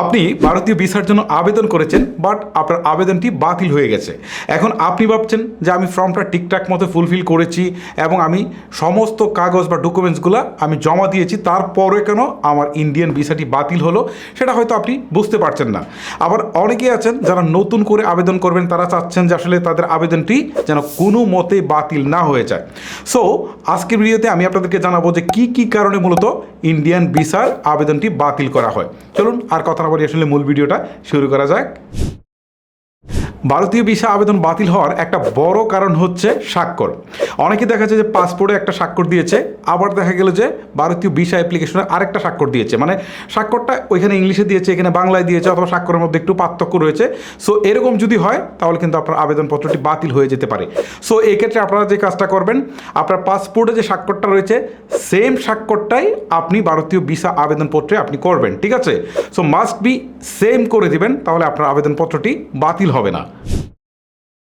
আপনি ভারতীয় ভিসার জন্য আবেদন করেছেন বাট আপনার আবেদনটি বাতিল হয়ে গেছে। এখন আপনি ভাবছেন যে আমি ফর্মটা ঠিকঠাক মতো ফুলফিল করেছি এবং আমি সমস্ত কাগজ বা ডকুমেন্টসগুলো আমি জমা দিয়েছি, তারপরে কেন আমার ইন্ডিয়ান ভিসাটি বাতিল হলো, সেটা হয়তো আপনি বুঝতে পারছেন না। আবার অনেকেই আছেন যারা নতুন করে আবেদন করবেন, তারা চাচ্ছেন যে আসলে তাদের আবেদনটি যেন কোনো মতে বাতিল না হয়ে যায়। সো আজকের ভিডিওতে আমি আপনাদেরকে জানাব যে কি কি কারণে মূলত ইন্ডিয়ান ভিসার আবেদনটি বাতিল করা হয়। চলুন আর কথা বলি আসলে মূল ভিডিওটা শুরু করা যাক। ভারতীয় ভিসা আবেদন বাতিল হওয়ার একটা বড় কারণ হচ্ছে স্বাক্ষর। অনেকে দেখা যায় যে পাসপোর্টে একটা স্বাক্ষর দিয়েছে, আবার দেখা গেল যে ভারতীয় ভিসা অ্যাপ্লিকেশনে আরেকটা স্বাক্ষর দিয়েছে। মানে স্বাক্ষরটা ওইখানে ইংলিশে দিয়েছে, এখানে বাংলায় দিয়েছে, অথবা স্বাক্ষরের মধ্যে একটু পার্থক্য রয়েছে। সো এরকম যদি হয়, তাহলে কিন্তু আপনার আবেদনপত্রটি বাতিল হয়ে যেতে পারে। সো এক্ষেত্রে আপনারা যে কাজটা করবেন, আপনার পাসপোর্টে যে স্বাক্ষরটা রয়েছে সেম স্বাক্ষরটাই আপনি ভারতীয় ভিসা আবেদনপত্রে আপনি করবেন, ঠিক আছে? সো মাস্ট বি সেম করে দিবেন, তাহলে আপনার আবেদনপত্রটি বাতিল হবে না।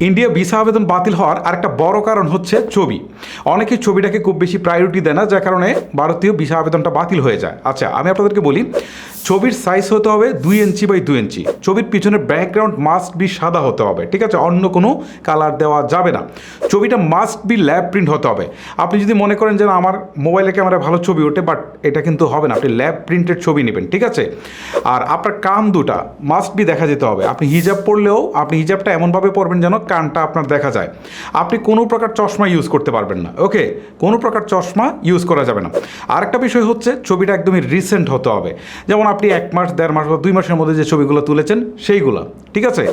ইন্ডিয়া ভিসা আবেদন বাতিল হওয়ার আরেকটা বড় কারণ হচ্ছে ছবি। অনেকে ছবিটাকে খুব বেশি প্রায়োরিটি দেয় না, যার কারণে ভারতীয় ভিসা আবেদনটা বাতিল হয়ে যায়। আচ্ছা আমি আপনাদেরকে বলি, ছবির সাইজ হতে হবে দুই ইঞ্চি বাই দুই ইঞ্চি। ছবির পিছনে ব্যাকগ্রাউন্ড মাস্ট বি সাদা হতে হবে, ঠিক আছে? অন্য কোনো কালার দেওয়া যাবে না। ছবিটা মাস্ট বি ল্যাব প্রিন্ট হতে হবে। আপনি যদি মনে করেন যে আমার মোবাইলে ক্যামেরা ভালো ছবি ওঠে বাট এটা কিন্তু হবে না। আপনি ল্যাব প্রিন্টেড ছবি নেবেন, ঠিক আছে? আর আপনার কান দুটা মাস্ট বি দেখা যেতে হবে। আপনি হিজাব পরলেও, আপনি হিজাবটা এমনভাবে পরবেন যেন কানটা আপনার দেখা যায়। আপনি কোনো প্রকার চশমা ইউজ করতে পারবেন না। ওকে কোনো প্রকার চশমা ইউজ করা যাবে না। আরেকটা বিষয় হচ্ছে, ছবিটা একদমই রিসেন্ট হতে হবে। যেমন আপনি এক মাস, দেড় মাস বা দুই মাসের মধ্যে যে ছবিগুলো তুলেছেন, সেইগুলো। ঠিক আছে?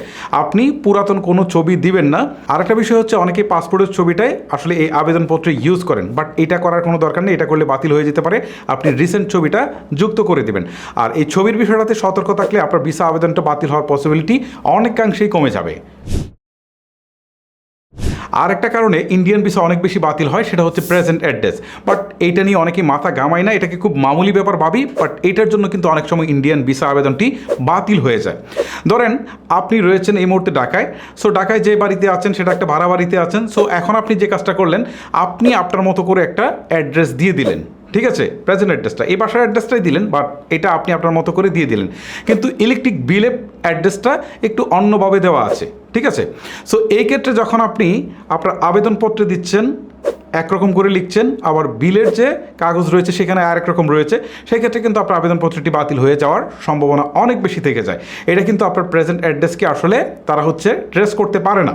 আপনি পুরাতন কোনো ছবি দিবেন না। আরেকটা বিষয় হচ্ছে, অনেকে পাসপোর্টের ছবিটাই আসলে এই আবেদনপত্রে ইউজ করেন। বাট এটা করার কোনো দরকার নেই, এটা করলে বাতিল হয়ে যেতে পারে। আপনি রিসেন্ট ছবিটা যুক্ত করে দিবেন। আর এই ছবির বিষয়টাতে সতর্ক থাকলে আপনার ভিসা আবেদনটা বাতিল হওয়ার পসিবিলিটি অনেকাংশেই কমে যাবে। আর একটা কারণে ইন্ডিয়ান ভিসা অনেক বেশি বাতিল হয়, সেটা হচ্ছে প্রেজেন্ট অ্যাড্রেস বাট এইটা নিয়ে অনেকেই মাথা গামায় না, এটাকে খুব মামুলি ব্যাপার ভাবি বাট এইটার জন্য কিন্তু অনেক সময় ইন্ডিয়ান ভিসা আবেদনটি বাতিল হয়ে যায়। ধরেন, আপনি রয়েছেন এই মুহূর্তে ঢাকায় সো ঢাকায় যে বাড়িতে আছেন, সেটা একটা ভাড়া বাড়িতে আছেন সো এখন আপনি যে কাজটা করলেন, আপনি আপনার মতো করে একটা অ্যাড্রেস দিয়ে দিলেন, ঠিক আছে? প্রেজেন্ট অ্যাড্রেসটা এই বাসার অ্যাড্রেসটাই দিলেন বাট এটা আপনি আপনার মতো করে দিয়ে দিলেন। কিন্তু ইলেকট্রিক বিলের অ্যাড্রেসটা একটু অন্যভাবে দেওয়া আছে। ঠিক আছে? সো এই ক্ষেত্রে যখন আপনি আপনার আবেদনপত্রে দিচ্ছেন একরকম করে লিখছেন, আবার বিলের যে কাগজ রয়েছে সেখানে আরেক রকম রয়েছে। সেক্ষেত্রে কিন্তু আপনার আবেদনপত্রটি বাতিল হয়ে যাওয়ার সম্ভাবনা অনেক বেশি থেকে যায়। এটা কিন্তু আপনার প্রেজেন্ট অ্যাড্রেসকে আসলে তারা হচ্ছে ট্রেস করতে পারে না।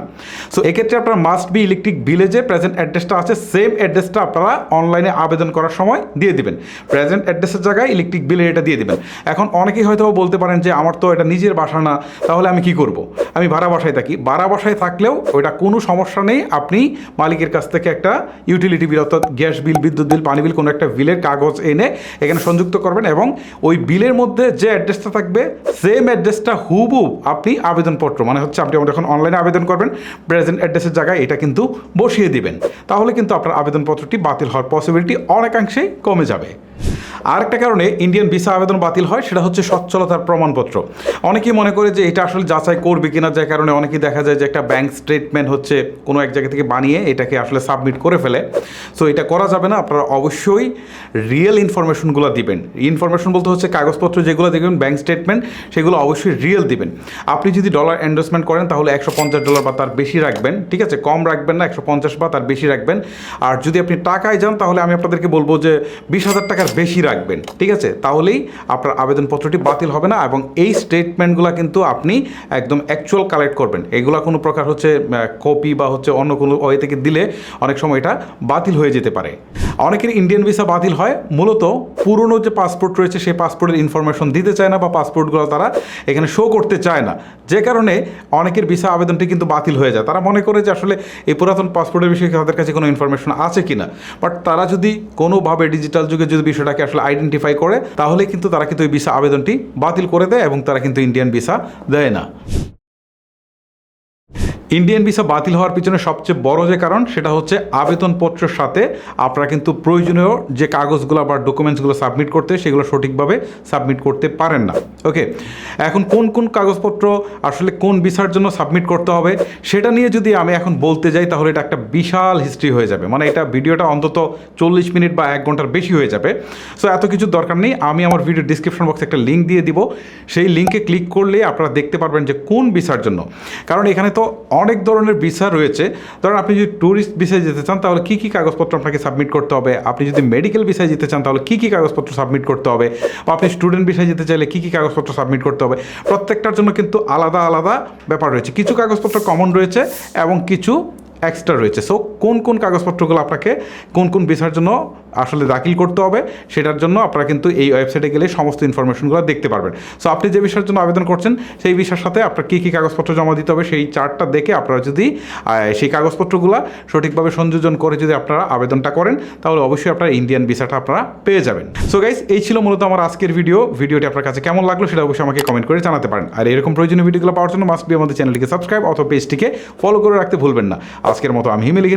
সো এক্ষেত্রে আপনার মাস্ট বি ইলেকট্রিক বিলে যে প্রেজেন্ট অ্যাড্রেসটা আছে সেম অ্যাড্রেসটা আপনারা অনলাইনে আবেদন করার সময় দিয়ে দিবেন। প্রেজেন্ট অ্যাড্রেসের জায়গায় ইলেকট্রিক বিলে এটা দিয়ে দিবেন। এখন অনেকেই হয়তো বলতে পারেন যে, আমার তো এটা নিজের বাসা না, তাহলে আমি কি করব? আমি ভাড়া বাসায় থাকি। ভাড়া বাসায় থাকলেও ওইটা কোনো সমস্যা নেই। আপনি মালিকের কাছ থেকে একটা ইউটিলিটি বিল, অর্থাৎ গ্যাস বিল, বিদ্যুৎ বিল, পানি বিল, কোনো একটা বিলের কাগজ এনে এখানে সংযুক্ত করবেন এবং ওই বিলের মধ্যে যে অ্যাড্রেসটা থাকবে সেম অ্যাড্রেসটা হুবু আপনি আবেদনপত্র মানে হচ্ছে আপনি যখন অনলাইনে আবেদন করবেন প্রেজেন্ট অ্যাড্রেসের জায়গায় এটা কিন্তু বসিয়ে দিবেন। তাহলে কিন্তু আপনার আবেদনপত্রটি বাতিল হওয়ার পসিবিলিটি অনেকাংশেই কমে যাবে। আরেকটা কারণে ইন্ডিয়ান ভিসা আবেদন বাতিল হয়, সেটা হচ্ছে সচ্ছলতার প্রমাণপত্র। অনেকেই মনে করে যে এটা আসলে যাচাই করবে কিনা, যার কারণে অনেকেই দেখা যায় যে একটা ব্যাংক স্টেটমেন্ট হচ্ছে কোনো এক জায়গা থেকে বানিয়ে এটাকে আসলে সাবমিট করে ফেলে। সো এটা করা যাবে না, আপনারা অবশ্যই রিয়েল ইনফরমেশনগুলো দিবেন। ইনফরমেশন বলতে হচ্ছে কাগজপত্র যেগুলো দেখবেন ব্যাংক স্টেটমেন্ট সেগুলো অবশ্যই রিয়েল দিবেন। আপনি যদি ডলার এন্ডোসমেন্ট করেন, তাহলে একশো পঞ্চাশ ডলার বা তার বেশি রাখবেন, ঠিক আছে? কম রাখবেন না, একশো পঞ্চাশ বা তার বেশি রাখবেন। আর যদি আপনি টাকায় যান, তাহলে আমি আপনাদেরকে বলব যে বিশ হাজার টাকার বেশি রাখবেন, ঠিক আছে? তাহলেই আপনার আবেদনপত্রটি বাতিল হবে না এবং এই স্টেটমেন্টগুলো কিন্তু আপনি একদম অ্যাকচুয়াল কালেক্ট করবেন। এগুলো কোনো প্রকার হচ্ছে কপি বা হচ্ছে অন্য কোনো ওয়ে থেকে দিলে অনেক সময় এটা বাতিল হয়ে যেতে পারে। অনেকের ইন্ডিয়ান ভিসা বাতিল হয়। মূলত পুরনো যে পাসপোর্ট রয়েছে, সেই পাসপোর্টের ইনফরমেশন দিতে চায় না বা পাসপোর্টগুলো তারা এখানে শো করতে চায় না। যে কারণে অনেকের ভিসা আবেদনটি কিন্তু বাতিল হয়ে যায়। তারা মনে করে যে আসলে এই পুরাতন পাসপোর্টের বিষয়ে তাদের কাছে কোনো ইনফরমেশন আছে কি না বাট তারা যদি কোনোভাবে ডিজিটাল যুগে যদি বিষয়টাকে আসলে আইডেন্টিফাই করে, তাহলে কিন্তু তারা কিন্তু এই ভিসা আবেদনটি বাতিল করে দেয় এবং তারা কিন্তু ইন্ডিয়ান ভিসা দেয় না। ইন্ডিয়ান ভিসা বাতিল হওয়ার পিছনে সবচেয়ে বড় যে কারণ, সেটা হচ্ছে আবেদনপত্রের সাথে আপনারা কিন্তু প্রয়োজনীয় যে কাগজগুলো বা ডকুমেন্টসগুলো সাবমিট করতে, সেগুলো সঠিকভাবে সাবমিট করতে পারেন না। ওকে এখন কোন কোন কাগজপত্র আসলে কোন ভিসার জন্য সাবমিট করতে হবে, সেটা নিয়ে যদি আমি এখন বলতে যাই, তাহলে এটা একটা বিশাল হিস্ট্রি হয়ে যাবে। মানে এটা ভিডিওটা অন্তত চল্লিশ মিনিট বা এক ঘণ্টার বেশি হয়ে যাবে। সো এত কিছু দরকার নেই। আমি আমার ভিডিও ডিসক্রিপশন বক্সে একটা লিঙ্ক দিয়ে দিব। সেই লিঙ্কে ক্লিক করলে আপনারা দেখতে পারবেন যে কোন ভিসার জন্য। কারণ এখানে তো অনেক ধরনের ভিসা রয়েছে। ধরুন আপনি যদি ট্যুরিস্ট ভিসায় যেতে চান, তাহলে কী কী কাগজপত্র আপনাকে সাবমিট করতে হবে? আপনি যদি মেডিকেল ভিসায় যেতে চান, তাহলে কী কী কাগজপত্র সাবমিট করতে হবে? বা আপনি স্টুডেন্ট ভিসায় যেতে চাইলে কী কী কাগজপত্র সাবমিট করতে হবে? প্রত্যেকটার জন্য কিন্তু আলাদা আলাদা ব্যাপার রয়েছে। কিছু কাগজপত্র কমন রয়েছে এবং কিছু এক্সট্রা রয়েছে। সো কোন কোন কাগজপত্রগুলো আপনাকে কোন কোন ভিসার জন্য আসলে দাখিল করতে হবে সেটার জন্য আপনারা কিন্তু এই ওয়েবসাইটে গেলে সমস্ত ইনফরমেশনগুলো দেখতে পারবেন। সো আপনি যে বিষয়ের জন্য আবেদন করছেন, সেই বিষয়ের সাথে আপনার কী কী কাগজপত্র জমা দিতে হবে সেই চার্টটা দেখে আপনারা যদি সেই কাগজপত্রগুলো সঠিকভাবে সংযোজন করে যদি আপনারা আবেদনটা করেন, তাহলে অবশ্যই আপনার ইন্ডিয়ান ভিসাটা আপনারা পেয়ে যাবেন। সো গাইস এই ছিল মূলত আমার আজকের ভিডিও ভিডিওটি আপনার কাছে কেমন লাগল সেটা অবশ্যই আমাকে কমেন্ট করে জানাতে পারেন। আর এরকম প্রয়োজনীয় ভিডিওগুলো পাওয়ার জন্য মাস্ট বি আমাদের চ্যানেলটিকে সাবস্ক্রাইব অথবা পেজটিকে ফলো করে রাখতে ভুলবেন না। আজকের মতো আমি হিমেলিখে